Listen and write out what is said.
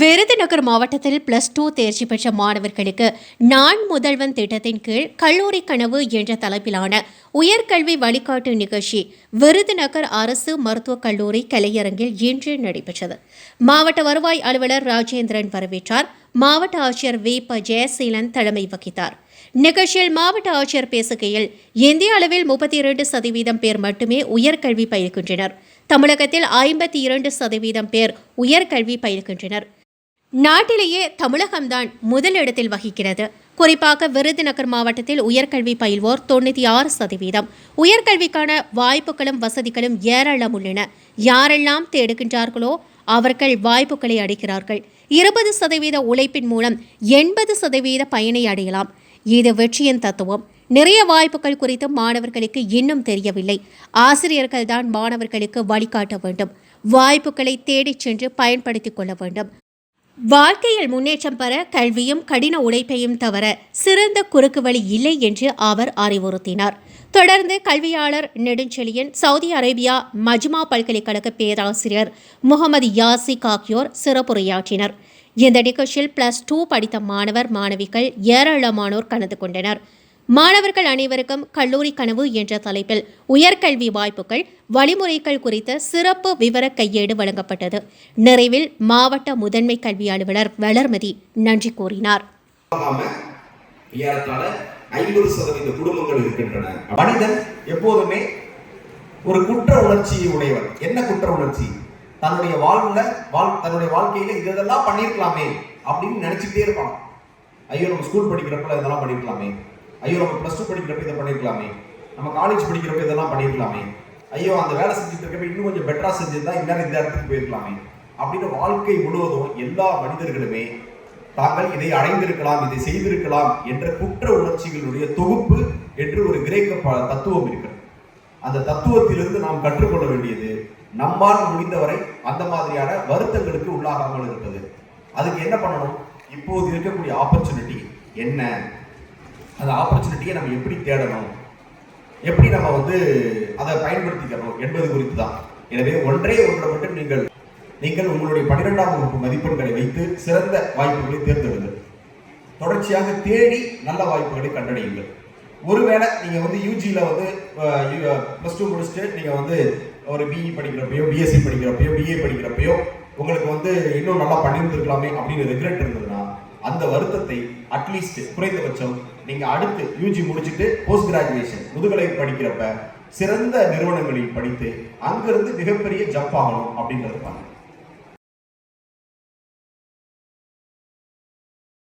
விருதுநகர் மாவட்டத்தில் plus two தேர்ச்சி பெற்ற மாணவர்களுக்கு நான் முதல்வன் திட்டத்தின் கீழ் கல்லூரி கனவு என்ற தலைப்பிலான உயர்கல்வி வழிகாட்டு நிகழ்ச்சி விருதுநகர் அரசு மருத்துவக் கல்லூரி கலையரங்கில் இன்று நடைபெற்றது. மாவட்ட வருவாய் அலுவலர் ராஜேந்திரன் வரவேற்றார். மாவட்ட ஆட்சியர் வி. ப. ஜெயசீலன் தலைமை வகித்தார். நிகழ்ச்சியில் மாவட்ட ஆட்சியர் பேசுகையில் இந்திய அளவில் முப்பத்தி இரண்டு சதவீதம் பேர் மட்டுமே உயர்கல்வி பயில்கின்றனர். தமிழகத்தில் ஐம்பத்தி இரண்டு சதவீதம் பேர் உயர்கல்வி பயில்கின்றனர். நாட்டிலேயே தமிழகம்தான் முதலிடத்தில் வகிக்கிறது. குறிப்பாக விருதுநகர் மாவட்டத்தில் உயர்கல்வி பயில்வோர் தொண்ணூற்றி ஆறு சதவீதம். உயர்கல்விக்கான வாய்ப்புகளும் வசதிகளும் ஏராளம் உள்ளன. யாரெல்லாம் தேடுகின்றார்களோ அவர்கள் வாய்ப்புகளை அடைகிறார்கள் இருபது சதவீத உழைப்பின் மூலம் எண்பது சதவீத பயனை அடையலாம். இது வெற்றியின் தத்துவம். நிறைய வாய்ப்புகள் குறித்து மாணவர்களுக்கு இன்னும் தெரியவில்லை. ஆசிரியர்கள் தான் மாணவர்களுக்கு வழிகாட்ட வேண்டும். வாய்ப்புகளை தேடிச் சென்று பயன்படுத்திக் கொள்ள வேண்டும். வாழ்க்கையில் முன்னேற்றம் பெற கல்வியும் கடின உழைப்பையும் தவிர சிறந்த குறுக்கு வழி இல்லை என்று அவர் அறிவுறுத்தினார். தொடர்ந்து கல்வியாளர் நெடுஞ்செழியன் சவுதி அரேபியா மஜ்மா பல்கலைக்கழக பேராசிரியர் முகமது யாசிக் ஆகியோர் சிறப்புரையாற்றினர். இந்த நிகழ்ச்சியில் பிளஸ் டூ படித்த மாணவர் மாணவிகள் ஏராளமானோர் கலந்து கொண்டனர். மாணவர்கள் அனைவருக்கும் கல்லூரி கனவு என்ற தலைப்பில் உயர்கல்வி வாய்ப்புகள் வழிமுறைகள் குறித்த சிறப்பு விவர கையேடு வழங்கப்பட்டது. நிறைவில் மாவட்ட முதன்மை கல்வி அலுவலர் வளர்மதி நன்றி கூறினார். ஐம்பது சதவீத குடும்பங்கள் இருக்கின்றன. மனிதன் எப்போதுமே ஒரு குற்ற உணர்ச்சி உடையவர் என்ன குற்ற உணர்ச்சி? தன்னுடைய வாழ்வுல வாழ் தன்னுடைய வாழ்க்கையில இதெல்லாம் பண்ணியிருக்கலாமே அப்படின்னு நினைச்சுக்கிட்டே இருப்பான். ஐயோ நம்ம ஸ்கூல் படிக்கிறப்ப இதெல்லாம் பண்ணியிருக்கலாமே. ஐயோ நம்ம ப்ளஸ் டூ படிக்கிறப்ப இதை பண்ணியிருக்கலாமே நம்ம காலேஜ் படிக்கிறப்ப இதெல்லாம் பண்ணியிருக்கலாமே ஐயோ அந்த வேலை செஞ்சுட்டு இருக்கப்ப இன்னும் கொஞ்சம் பெட்டராக செஞ்சிருந்தா இன்னும் இந்த இடத்துக்கு போயிருக்கலாமே. அப்படின்னு வாழ்க்கை முழுவதும் எல்லா மனிதர்களுமே தாங்கள் இதை அடைந்திருக்கலாம் இதை செய்திருக்கலாம் என்ற குற்ற உணர்ச்சிகளுடைய தொகுப்பு என்று ஒரு கிரேக்க ப- தத்துவம் இருக்கிறது. அந்த தத்துவத்திலிருந்து நாம் கற்றுக்கொள்ள வேண்டியது நம்மால் முடிந்தவரை அந்த மாதிரியான வருத்தங்களுக்கு உள்ளாகாமல் இருப்பது. அதுக்கு என்ன பண்ணணும்? இப்போது இருக்கக்கூடிய ஆப்பர்ச்சுனிட்டி என்ன? அந்த ஆப்பர்ச்சுனிட்டியை நம்ம எப்படி தேடணும்? எப்படி நம்ம வந்து அதை பயன்படுத்திக்கணும் என்பது குறித்து தான் எனவே ஒன்றே ஒன்றை மட்டும் நீங்கள் நீங்கள் உங்களுடைய பன்னிரெண்டாம் வகுப்பு மதிப்பெண்களை வைத்து சிறந்த வாய்ப்புகளை தேர்ந்தெடுங்கள். தொடர்ச்சியாக தேடி நல்ல வாய்ப்புகளை கண்டடையுங்கள். ஒருவேளை நீங்கள் வந்து யூஜியில் வந்து ப்ளஸ் டூ முடிச்சுட்டு நீங்கள் வந்து ஒரு பிஇ படிக்கிறப்பையோ பிஎஸ்சி படிக்கிறப்பையோ பிஏ படிக்கிறப்பையோ உங்களுக்கு வந்து இன்னும் நல்லா பண்ணியிருந்துருக்கலாமே அப்படின்னு ரெக்ரெட் இருந்ததுன்னா அந்த வருத்தத்தை அட்லீஸ்ட் குறைந்தபட்சம் நீங்க அடுத்து யூஜி முடிச்சுட்டு போஸ்ட் கிராஜுவேஷன் முதுகலை படிக்கிறப்ப சிறந்த நிறுவனங்களில் படித்து அங்கிருந்து மிகப்பெரிய ஜப் ஆகணும் அப்படின்றது இருப்பாங்க